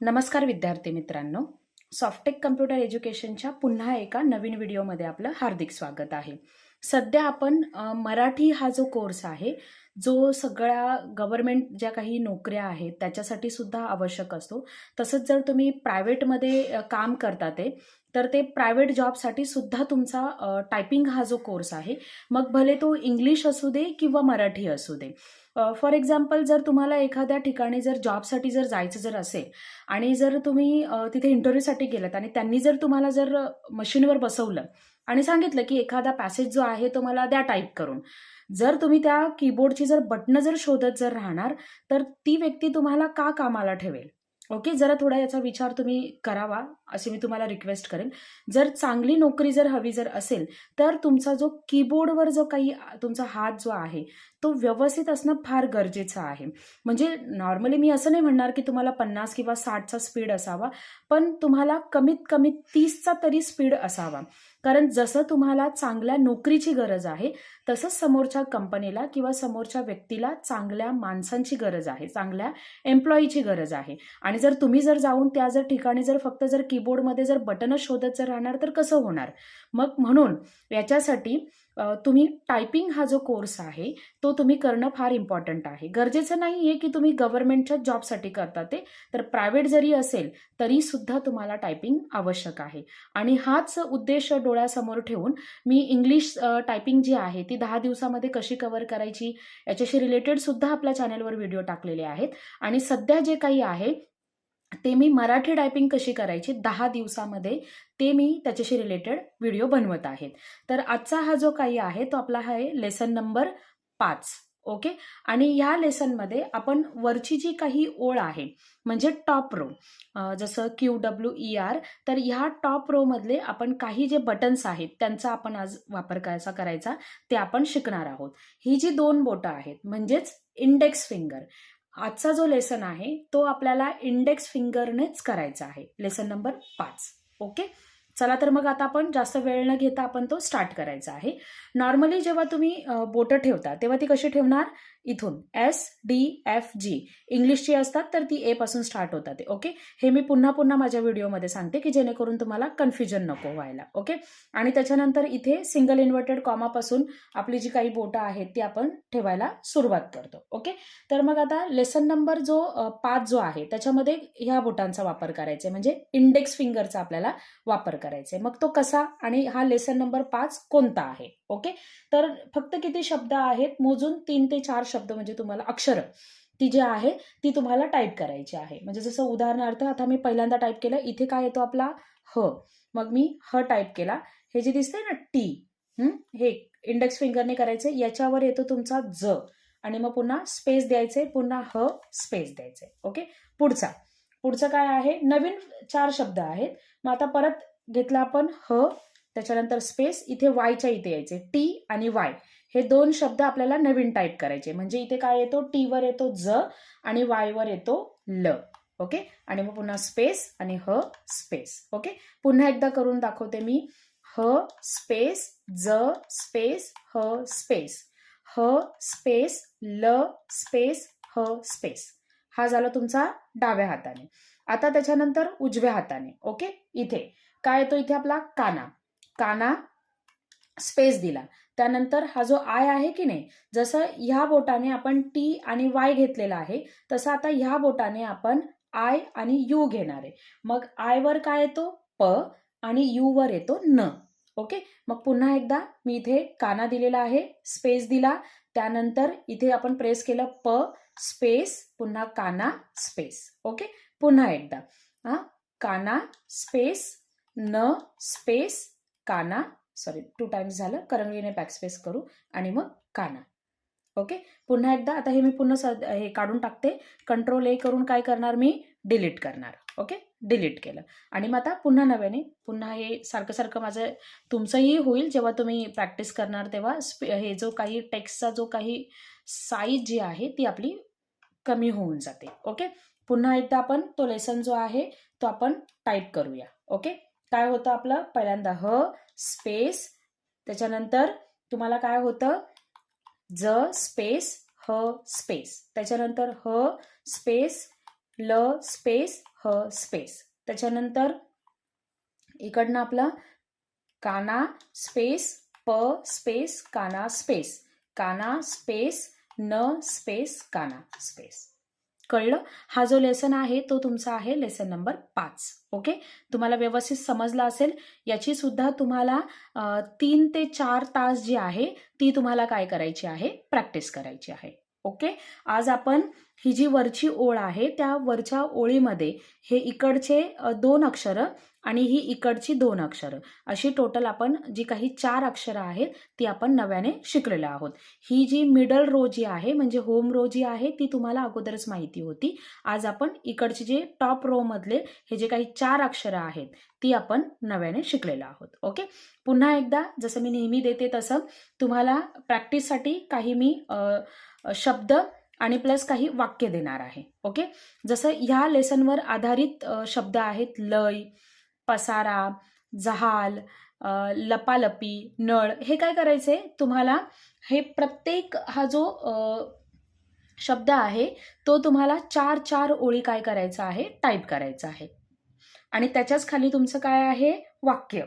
नमस्कार विद्यार्थी मित्रांनो. सॉफ्टेक कम्प्युटर एज्युकेशनच्या पुन्हा एका नवीन व्हिडिओमध्ये आपलं हार्दिक स्वागत आहे. सध्या आपण मराठी हा जो कोर्स आहे जो सगळ्या गव्हर्मेंट ज्या काही नोकऱ्या आहेत त्याच्यासाठी सुद्धा आवश्यक असतो. तसंच जर तुम्ही प्रायव्हेटमध्ये काम करता ते तर ते प्रायव्हेट जॉबसाठी सुद्धा तुमचा टायपिंग हा जो कोर्स आहे मग भले तो इंग्लिश असू दे किंवा मराठी असू दे. फॉर एक्झाम्पल जर तुम्हाला एखाद्या ठिकाणी जर जॉबसाठी जर जायचं जर असेल आणि जर तुम्ही तिथे इंटरव्ह्यूसाठी गेलात आणि त्यांनी जर तुम्हाला जर मशीनवर बसवलं आणि सांगितलं की एखादा पॅसेज जो आहे तो मला द्या टाईप करून. जर तुम्ही त्या कीबोर्डची जर बटणं जर शोधत जर राहणार तर ती व्यक्ती तुम्हाला का कामाला ठेवेल? ओके जरा थोडा याचा विचार तुम्ही करावा असे मी तुम्हाला रिक्वेस्ट करेन. जर चांगली नोकरी जर हवी जर असेल तर तुमचा जो कीबोर्डवर जो काही तुमचा हात जो आहे तो व्यवस्थित असणं फार गरजेचं आहे. म्हणजे नॉर्मली मी असं नाही म्हणणार की तुम्हाला पन्नास किंवा साठचा स्पीड असावा पण तुम्हाला कमीत कमी तीसचा तरी स्पीड असावा. कारण जसं तुम्हाला चांगल्या नोकरीची गरज आहे तसंच समोरच्या कंपनीला किंवा समोरच्या व्यक्तीला चांगल्या माणसांची गरज आहे चांगल्या एम्प्लॉईची गरज आहे. आणि जर तुम्ही जर जाऊन त्या जर ठिकाणी जर फक्त जर कीबोर्डमध्ये जर बटनं शोधत जर राहणार तर कसं होणार? मग म्हणून याच्यासाठी तुम्ही टायपिंग हा जो कोर्स आहे तो तुम्ही करणं फार इम्पॉर्टंट आहे. गरजेचं नाही आहे की तुम्ही गव्हर्नमेंटच्या जॉबसाठी करता ते तर प्रायव्हेट जरी असेल तरी सुद्धा तुम्हाला टायपिंग आवश्यक आहे. आणि हाच उद्देश डोळ्यासमोर ठेवून मी इंग्लिश टायपिंग जी आहे ती दहा दिवसामध्ये कशी कव्हर करायची याच्याशी रिलेटेड सुद्धा आपल्या चॅनलवर व्हिडिओ टाकलेले आहेत. आणि सध्या जे काही आहे ते मी मराठी टायपिंग कशी करायची? दहा दिवसामध्ये ते मी त्याच्याशी रिलेटेड व्हिडिओ बनवत आहेत तर आजचा हा जो काही आहे तो आपला हा आहे लेसन नंबर पाच. ओके आणि ह्या लेसनमध्ये आपण वरची जी काही ओळ आहे म्हणजे टॉप रो जसं क्यू डब्ल्यू ई आर तर ह्या टॉप रोमधले आपण काही जे बटन्स आहेत त्यांचा आपण आज वापर कसा करायचा? ते आपण शिकणार आहोत. ही जी दोन बोटं आहेत म्हणजेच इंडेक्स फिंगर आजचा जो लेसन आहे तो आपल्याला इंडेक्स फिंगरनेच करायचा आहे. लेसन नंबर पाच. ओके चला तर मग आता आपण जास्त वेळ न घेता आपण तो स्टार्ट करायचा आहे. नॉर्मली जेव्हा तुम्ही बोटं ठेवता तेव्हा ती कशी ठेवणार? इथून. एस डी एफ जी इंग्लिशची असतात तर ती ए पासून स्टार्ट होतात ओके हे मी पुन्हा पुन्हा माझ्या व्हिडिओमध्ये सांगते की जेणेकरून तुम्हाला कन्फ्युजन नको व्हायला ओके आणि त्याच्यानंतर इथे सिंगल इन्व्हर्टेड कॉमापासून आपली जी काही बोटं आहेत ती आपण ठेवायला सुरुवात करतो ओके तर मग आता लेसन नंबर जो पाच जो आहे त्याच्यामध्ये ह्या बोटांचा वापर करायचा आहे. म्हणजे इंडेक्स फिंगरचा आपल्याला वापर करायचा आहे मग तो कसा आणि हा लेसन नंबर पाच कोणता आहे? ओके तर फक्त किती शब्द आहेत? मोजून तीन ते चार शब्द म्हणजे तुम्हाला अक्षर. ती जी आहे ती तुम्हाला टाईप करायची आहे. म्हणजे जसं उदाहरणार्थ आता मी पहिल्यांदा टाईप केलं इथे काय येतो आपला? ह. मग मी ह टाईप केला. हे जे दिसतंय ना टी हे? इंडेक्स फिंगरने करायचे याच्यावर येतो तुमचा ज. आणि मग पुन्हा स्पेस द्यायचे पुन्हा ह स्पेस द्यायचे ओके पुढचा. पुढचं काय आहे? नवीन चार शब्द आहेत. मग आता परत घेतला आपण ह त्याच्यानंतर स्पेस इथे वायच्या इथे यायचे. टी आणि वाय हे दोन शब्द आपल्याला नवीन टाईप करायचे. म्हणजे इथे काय येतो? टी वर येतो ज आणि वाय वर येतो ल. ओके आणि मग पुन्हा स्पेस आणि ह स्पेस ओके पुन्हा एकदा करून दाखवते मी. ह स्पेस ज स्पेस ह स्पेस ह स्पेस ल स्पेस ह स्पेस हा झाला तुमचा डाव्या हाताने. आता त्याच्यानंतर उजव्या हाताने. ओके इथे. काय येतो इथे आपला? काना. काना स्पेस दिला. त्यानंतर हा जो आय आहे की नाही जसं ह्या बोटाने आपण टी आणि वाय घेतलेला आहे तसं आता ह्या बोटाने आपण आय आणि यू घेणार आहे. मग आय वर काय येतो? प आणि यू वर येतो न. ओके? मग पुन्हा एकदा मी इथे काना दिलेला आहे स्पेस दिला. त्यानंतर इथे आपण प्रेस केलं प स्पेस पुन्हा काना स्पेस ओके? पुन्हा एकदा. हा? काना स्पेस न स्पेस काना सॉरी टू टाइम्स झालं. करंगलीने बॅकस्पेस करू आणि मग काना. ओके पुन्हा एकदा आता हे मी पुन्हा स- हे काढून टाकते. कंट्रोल ए करून काय करणार मी? डिलीट करणार. ओके डिलीट केलं. आणि मग आता पुन्हा नव्याने पुन्हा हे सारखं सारखं माझं तुमचंही होईल जेव्हा तुम्ही प्रॅक्टिस करणार तेव्हा. स्पे हे जो काही टेक्स्टचा जो काही साईज जी आहे ती आपली कमी होऊन जाते. ओके पुन्हा एकदा आपण तो लेसन जो आहे तो आपण टाईप करूया. ओके काय होतं आपलं? पहिल्यांदा ह स्पेस. त्याच्यानंतर तुम्हाला काय होतं? ज स्पेस ह स्पेस. त्याच्यानंतर ह स्पेस ल स्पेस ह स्पेस. त्याच्यानंतर इकडनं आपलं काना स्पेस प स्पेस काना स्पेस. काना स्पेस न स्पेस काना स्पेस. कळलं. हा जो लेसन आहे तो तुमचा आहे लेसन नंबर पाच. ओके तुम्हाला व्यवस्थित समजला असेल. याची सुद्धा तुम्हाला तीन ते चार तास जी आहे ती तुम्हाला काय करायची आहे? प्रॅक्टिस करायची आहे. ओके आज आपण ही जी वरची ओळ आहे त्या वरच्या ओळीमध्ये हे इकडचे दोन अक्षरं आणि ही इकडची दोन अक्षरं. अशी टोटल आपण जी काही चार अक्षरं आहेत ती आपण नव्याने शिकलेलो आहोत. ही जी मिडल रो जी आहे म्हणजे होम रो जी आहे ती तुम्हाला अगोदरच माहिती होती. आज आपण इकडचे जे टॉप रो मधले हे जे काही चार अक्षरं आहेत ती आपण नव्याने शिकलेलो आहोत. ओके? पुन्हा एकदा जसं मी नेहमी देते तसं तुम्हाला प्रॅक्टिससाठी काही मी शब्द आणि प्लस काही वाक्य देणार आहे. ओके? जसं ह्या लेसनवर आधारित शब्द आहेत लय पसारा जहाल लपालपी नळ हे काय करायचे तुम्हाला? हे प्रत्येक हा जो शब्द आहे तो तुम्हाला चार चार ओळी काय करायचा आहे? टाईप करायचा आहे. आणि त्याच्याच खाली तुमचं काय आहे? वाक्य.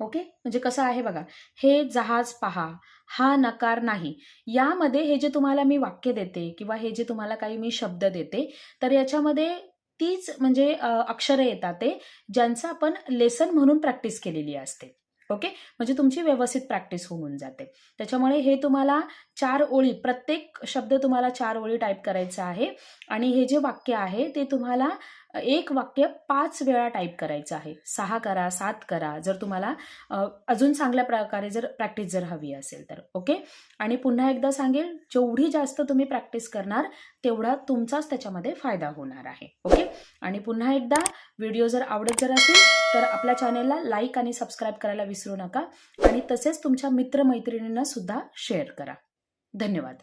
ओके? म्हणजे कसं आहे बघा. हे जहाज पहा हा नकार नाही. यामध्ये हे जे तुम्हाला मी वाक्य देते किंवा हे जे तुम्हाला काही मी शब्द देते तर याच्यामध्ये तीच म्हणजे अक्षरं येतात ते ज्यांचं आपण लेसन म्हणून प्रॅक्टिस केलेली असते. ओके? म्हणजे तुमची व्यवस्थित प्रॅक्टिस होऊन जाते. त्याच्यामुळे हे तुम्हाला चार ओळी प्रत्येक शब्द तुम्हाला चार ओळी टाईप करायचा आहे. आणि हे जे वाक्य आहे ते तुम्हाला एक वाक्य पाच वेळा टाईप करायचं आहे. सहा करा सात करा जर तुम्हाला अजून चांगल्या प्रकारे जर प्रॅक्टिस जर हवी असेल तर ओके? आणि पुन्हा एकदा सांगेल जेवढी जास्त तुम्ही प्रॅक्टिस करणार तेवढा तुमचाच त्याच्यामध्ये फायदा होणार आहे ओके? आणि पुन्हा एकदा व्हिडिओ जर आवडत जर असेल तर आपल्या चॅनेलला लाईक आणि सबस्क्राईब करायला विसरू नका. आणि तसेच तुमच्या मित्रमैत्रिणींना सुद्धा शेअर करा. धन्यवाद.